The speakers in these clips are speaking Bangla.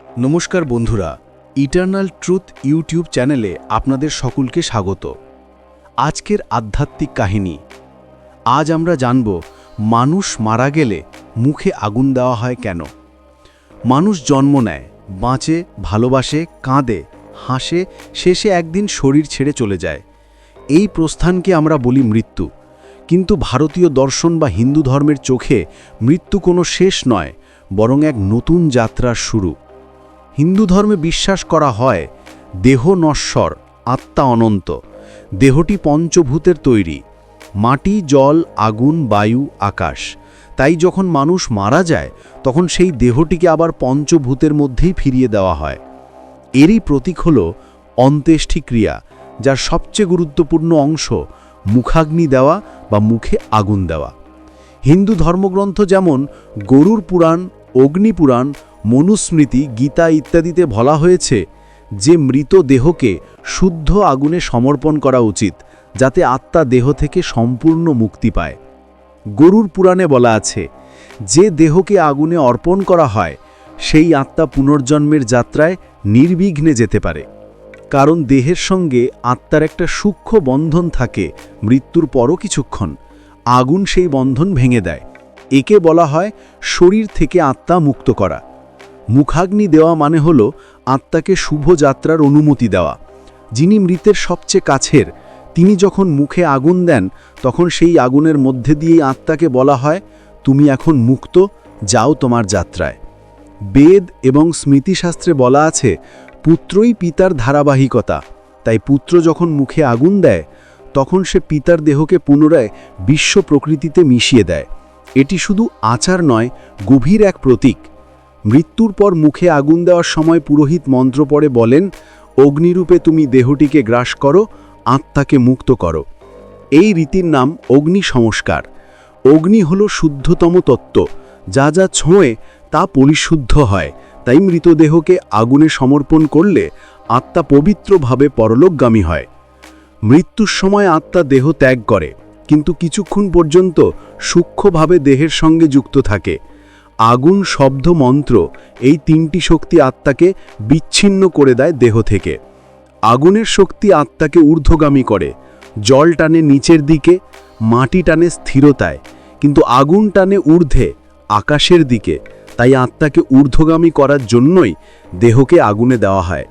নমস্কার বন্ধুরা, ইটারনাল ট্রুথ ইউটিউব চ্যানেলে আপনাদের সকলকে স্বাগত। আজকের আধ্যাত্মিক কাহিনী। আজ আমরা জানব, মানুষ মারা গেলে মুখে আগুন দেওয়া হয় কেন? মানুষ জন্ম নেয়, বাঁচে, ভালোবাসে, কাঁদে, হাসে, শেষে একদিন শরীর ছেড়ে চলে যায়। এই প্রস্থানকে আমরা বলি মৃত্যু। কিন্তু ভারতীয় দর্শন বা হিন্দু ধর্মের চোখে মৃত্যু কোনো শেষ নয়, বরং এক নতুন যাত্রার শুরু। হিন্দু ধর্মে বিশ্বাস করা হয়, দেহ নশ্বর, আত্মা অনন্ত। দেহটি পঞ্চভূতের তৈরি। মাটি, জল, আগুন, বায়ু, আকাশ। তাই যখন মানুষ মারা যায়, তখন সেই দেহটিকে আবার পঞ্চভূতের মধ্যেই ফিরিয়ে দেওয়া হয়। এরই প্রতীক হল অন্ত্যেষ্টি ক্রিয়া, যার সবচেয়ে গুরুত্বপূর্ণ অংশ মুখাগ্নি দেওয়া বা মুখে আগুন দেওয়া। হিন্দু ধর্মগ্রন্থ যেমন গরুর পুরাণ অগ্নিপুরাণ মনুস্মৃতি, গীতা ইত্যাদিতে বলা হয়েছে যে মৃত দেহকে শুদ্ধ আগুনে সমর্পণ করা উচিত, যাতে আত্মা দেহ থেকে সম্পূর্ণ মুক্তি পায়। গরুর পুরাণে বলা আছে, যে দেহকে আগুনে অর্পণ করা হয়, সেই আত্মা পুনর্জন্মের যাত্রায় নির্বিঘ্নে যেতে পারে। কারণ দেহের সঙ্গে আত্মার একটা সূক্ষ্ম বন্ধন থাকে মৃত্যুর পরও কিছুক্ষণ, আগুন সেই বন্ধন ভেঙে দেয়। একে বলা হয় শরীর থেকে আত্মা মুক্ত করা। মুখাগ্নি দেওয়া মানে হল আত্মাকে শুভ যাত্রার অনুমতি দেওয়া। যিনি মৃতের সবচেয়ে কাছের, তিনি যখন মুখে আগুন দেন, তখন সেই আগুনের মধ্যে দিয়েই আত্মাকে বলা হয়, তুমি এখন মুক্ত, যাও তোমার যাত্রায়। বেদ এবং স্মৃতিশাস্ত্রে বলা আছে, পুত্রই পিতার ধারাবাহিকতা। তাই পুত্র যখন মুখে আগুন দেয়, তখন সে পিতার দেহকে পুনরায় বিশ্ব প্রকৃতিতে মিশিয়ে দেয়। এটি শুধু আচার নয়, গভীর এক প্রতীক। মৃত্যুর পর মুখে আগুন দেওয়ার সময় পুরোহিত মন্ত্র পড়ে বলেন, অগ্নিরূপে তুমি দেহটিকে গ্রাস করো, আত্মাকে মুক্ত করো। এই রীতির নাম অগ্নি সংস্কার। অগ্নি হল শুদ্ধতম তত্ত্ব। যা যা ছোঁয়ে তা পরিশুদ্ধ হয়। তাই মৃতদেহকে আগুনে সমর্পণ করলে আত্মা পবিত্রভাবে পরলোকগামী হয়। মৃত্যুর সময় আত্মা দেহ ত্যাগ করে, কিন্তু কিছুক্ষণ পর্যন্ত সূক্ষ্মভাবে দেহের সঙ্গে যুক্ত থাকে। আগুন শব্দ মন্ত্র এই তিনটি শক্তি আত্মাকে বিচ্ছিন্ন করে দেয় দেহ থেকে। আগুনের শক্তি আত্মাকে ঊর্ধ্বগামী করে, জল টানে নিচের দিকে, মাটি টানে স্থিরতায়। কিন্তু আগুন টানে ঊর্ধ্বে, আকাশের দিকে, তাই আত্মাকে ঊর্ধ্বগামী করার জন্যই দেহকে আগুনে দেওয়া হয়।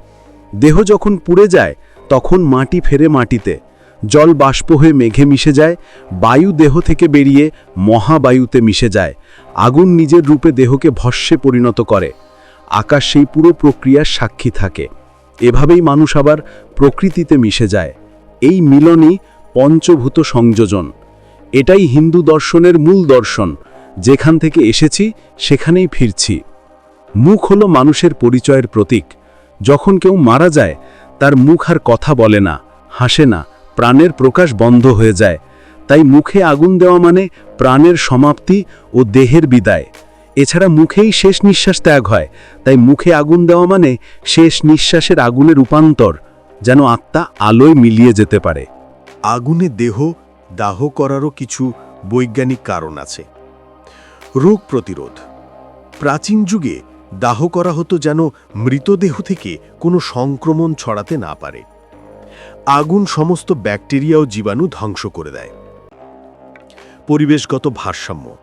দেহ যখন পুড়ে যায়, তখন মাটি ফেরে মাটিতে জল বাষ্প হয়ে মেঘে মিশে যায়, বায়ু দেহ থেকে বেরিয়ে মহাবায়ুতে মিশে যায়, আগুন নিজের রূপে দেহকে ভস্যে পরিণত করে, আকাশ সেই পুরো প্রক্রিয়ার সাক্ষী থাকে। এভাবেই মানুষ আবার প্রকৃতিতে মিশে যায়। এই মিলনই পঞ্চভূত সংযোজন। এটাই হিন্দু দর্শনের মূল দর্শন। যেখান থেকে এসেছি, সেখানেই ফিরছি। মুখ হলো মানুষের পরিচয়ের প্রতীক। যখন কেউ মারা যায়, তার মুখ আর কথা বলে না, হাসে না। প্রাণের প্রকাশ বন্ধ হয়ে যায়। তাই মুখে আগুন দেওয়া মানে প্রাণের সমাপ্তি ও দেহের বিদায়। এছাড়া মুখেই শেষ নিঃশ্বাস ত্যাগ হয়। তাই মুখে আগুন দেওয়া মানে শেষ নিঃশ্বাসের আগুনে রূপান্তর, যেন আত্মা আলোয় মিলিয়ে যেতে পারে। আগুনে দেহ, দাহ করারও কিছু বৈজ্ঞানিক কারণ আছে। রোগ প্রতিরোধ। প্রাচীন যুগে দাহ করা হতো যেন মৃতদেহ থেকে কোনো সংক্রমণ ছড়াতে না পারে। আগুন সমস্ত ব্যাকটেরিয়া ও জীবাণু ধ্বংস করে দেয়। পরিবেশগত ভারসাম্য।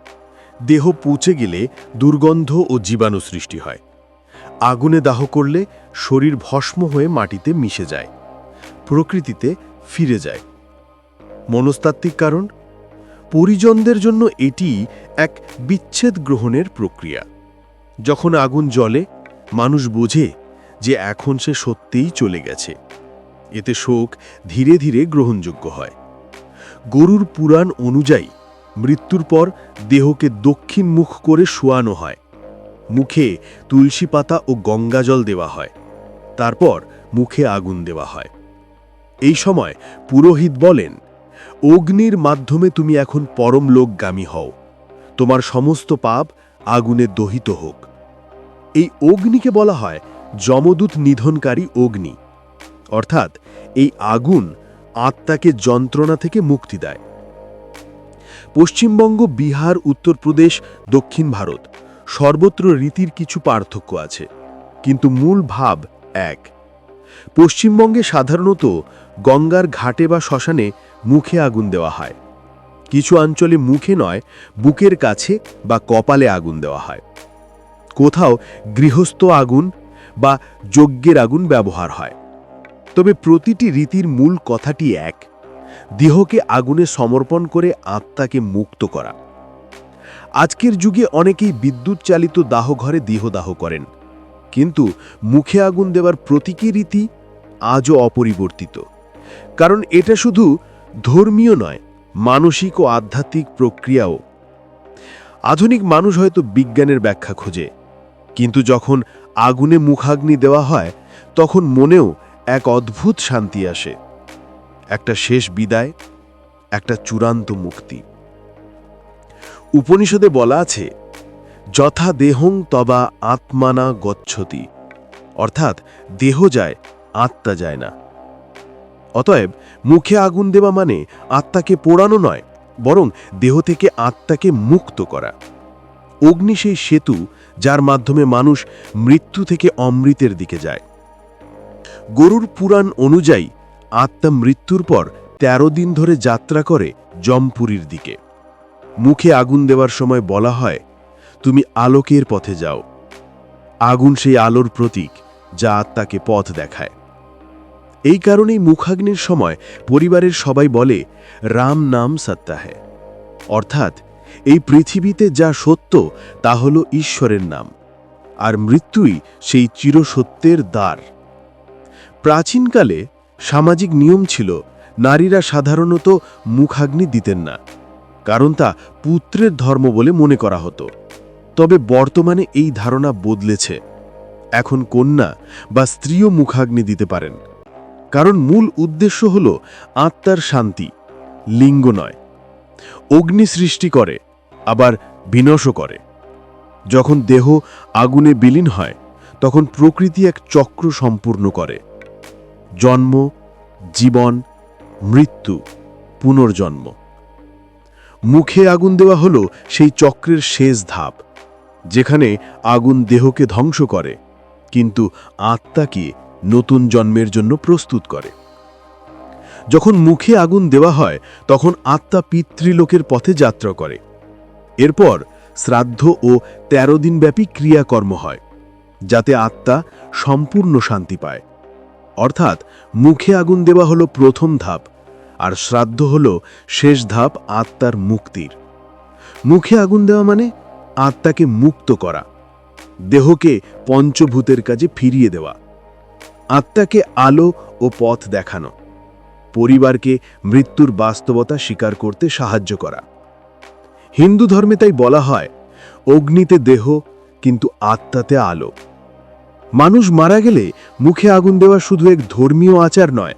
দেহ পচে গেলে দুর্গন্ধ ও জীবাণু সৃষ্টি হয়। আগুনে দাহ করলে শরীর ভস্ম হয়ে মাটিতে মিশে যায়। প্রকৃতিতে ফিরে যায়। মনস্তাত্ত্বিক কারণ? পরিজনদের জন্য এটি এক বিচ্ছেদ গ্রহণের প্রক্রিয়া। যখন আগুন জ্বলে, মানুষ বোঝে যে এখন সে সত্যিই চলে গেছে। এতে শোক ধীরে ধীরে গ্রহণযোগ্য হয়। গরুর পুরাণ অনুযায়ী, মৃত্যুর পর দেহকে দক্ষিণ মুখ করে শোয়ানো হয়। মুখে তুলসী পাতা ও গঙ্গাজল দেওয়া হয়। তারপর মুখে আগুন দেওয়া হয়। এই সময় পুরোহিত বলেন, অগ্নির মাধ্যমে তুমি এখন পরম লোকগামী হও। তোমার সমস্ত পাপ আগুনে দহিত হোক। এই অগ্নিকে বলা হয় যমদূত নিধনকারী অগ্নি। অর্থাৎ এই আগুন আত্মাকে যন্ত্রণা থেকে মুক্তি দেয়। পশ্চিমবঙ্গ, বিহার, উত্তরপ্রদেশ, দক্ষিণ ভারত সর্বত্র রীতির কিছু পার্থক্য আছে, কিন্তু মূল ভাব এক। পশ্চিমবঙ্গে সাধারণত গঙ্গার ঘাটে বা শ্মশানে মুখে আগুন দেওয়া হয়। কিছু অঞ্চলে মুখে নয়, বুকের কাছে বা কপালে আগুন দেওয়া হয়। কোথাও গৃহস্থ আগুন বা যজ্ঞের আগুন ব্যবহার হয়। তবে প্রতিটি রীতির মূল কথাটি এক, দেহকে আগুনে সমর্পণ করে আত্মাকে মুক্ত করা। আজকের যুগে অনেকেই বিদ্যুৎ চালিত দাহ দাহঘরে দেহদাহ করেন, কিন্তু মুখে আগুন দেওয়ার প্রতীকী রীতি আজও অপরিবর্তিত। কারণ এটা শুধু ধর্মীয় নয়, মানসিক ও আধ্যাত্মিক প্রক্রিয়াও। আধুনিক মানুষ হয়তো বিজ্ঞানের ব্যাখ্যা খোঁজে, কিন্তু যখন আগুনে মুখাগ্নি দেওয়া হয়, তখন মনেও এক অদ্ভুত শান্তি আসে। একটা শেষ বিদায়, একটা চূড়ান্ত মুক্তি। উপনিষদে বলা আছে, যথা দেহং তবা আত্মানা গচ্ছতি, অর্থাৎ দেহ যায়, আত্মা যায় না। অতএব মুখে আগুন দেওয়া মানে আত্মাকে পোড়ানো নয়, বরং দেহ থেকে আত্মাকে মুক্ত করা। অগ্নি সেই সেতু যার মাধ্যমে মানুষ মৃত্যু থেকে অমৃতের দিকে যায়। গরুর পুরাণ অনুযায়ী আত্মা মৃত্যুর পর ১৩ দিন ধরে যাত্রা করে জমপুরীর দিকে। মুখে আগুন দেওয়ার সময় বলা হয়, তুমি আলোকের পথে যাও। আগুন সেই আলোর প্রতীক যা আত্মাকে পথ দেখায়। এই কারণেই মুখাগ্নির সময় পরিবারের সবাই বলে, রাম নাম সত্তা হ্যায় অর্থাৎ, এই পৃথিবীতে যা সত্য, তা হল ঈশ্বরের নাম। আর মৃত্যুই সেই চিরসত্যের দ্বার। প্রাচীনকালে সামাজিক নিয়ম ছিল, নারীরা সাধারণত মুখাগ্নি দিতেন না, কারণ তা পুত্রের ধর্ম বলে মনে করা হতো। তবে বর্তমানে এই ধারণা বদলেছে। এখন কন্যা বা স্ত্রীও মুখাগ্নি দিতে পারেন। কারণ মূল উদ্দেশ্য হল আত্মার শান্তি, লিঙ্গ নয়। অগ্নি সৃষ্টি করে, আবার বিনশও করে। যখন দেহ আগুনে বিলীন হয়, তখন প্রকৃতি এক চক্র সম্পূর্ণ করে। জন্ম, জীবন, মৃত্যু, পুনর্জন্ম। মুখে আগুন দেওয়া হলো সেই চক্রের শেষ ধাপ, যেখানে আগুন দেহকে ধ্বংস করে, কিন্তু আত্মাকে নতুন জন্মের জন্য প্রস্তুত করে? যখন মুখে আগুন দেওয়া হয়, তখন আত্মা পিতৃলোকের পথে যাত্রা করে। এরপর শ্রাদ্ধ ও ১৩ দিনব্যাপী ক্রিয়াকর্ম হয়, যাতে আত্মা সম্পূর্ণ শান্তি পায়। অর্থাৎ মুখে আগুন দেওয়া হলো প্রথম ধাপ, আর শ্রাদ্ধ হল শেষ ধাপ আত্মার মুক্তির। মুখে আগুন দেওয়া মানে আত্মাকে মুক্ত করা, দেহকে পঞ্চভূতের কাজে ফিরিয়ে দেওয়া, আত্মাকে আলো ও পথ দেখানো, পরিবারকে মৃত্যুর বাস্তবতা স্বীকার করতে সাহায্য করা। হিন্দু ধর্মে তাই বলা হয়, অগ্নিতে দেহ, কিন্তু আত্মাতে আলো। মানুষ মারা গেলে মুখে আগুন দেওয়া শুধু এক ধর্মীয় আচার নয়,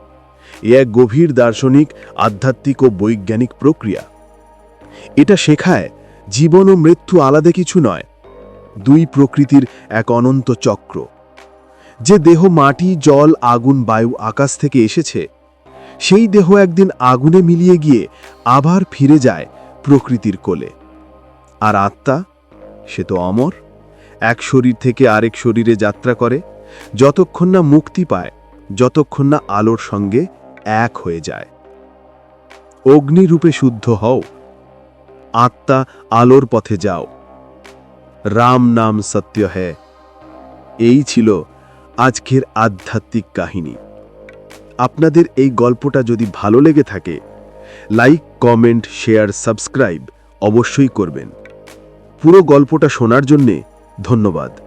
এ এক গভীর দার্শনিক, আধ্যাত্মিক ও বৈজ্ঞানিক প্রক্রিয়া। এটা শেখায় জীবন ও মৃত্যু আলাদা কিছু নয়, দুই প্রকৃতির এক অনন্ত চক্র। যে দেহ মাটি, জল, আগুন, বায়ু, আকাশ থেকে এসেছে, সেই দেহ একদিন আগুনে মিলিয়ে গিয়ে আবার ফিরে যায় প্রকৃতির কোলে। আর আত্মা, সে তো অমর। এক শরীর থেকে আরেক শরীরে যাত্রা করে, যতক্ষণ না মুক্তি পায়, যতক্ষণ না আলোর সঙ্গে এক হয়ে যায়। অগ্নিরূপে শুদ্ধ হও। আত্মা আলোর পথে যাও। রাম নাম সত্য হ্যায় এই ছিল আজকের আধ্যাত্মিক কাহিনী। আপনাদের এই গল্পটা যদি ভালো লেগে থাকে, লাইক, কমেন্ট, শেয়ার, সাবস্ক্রাইব অবশ্যই করবেন। পুরো গল্পটা শোনার জন্যে ধন্যবাদ।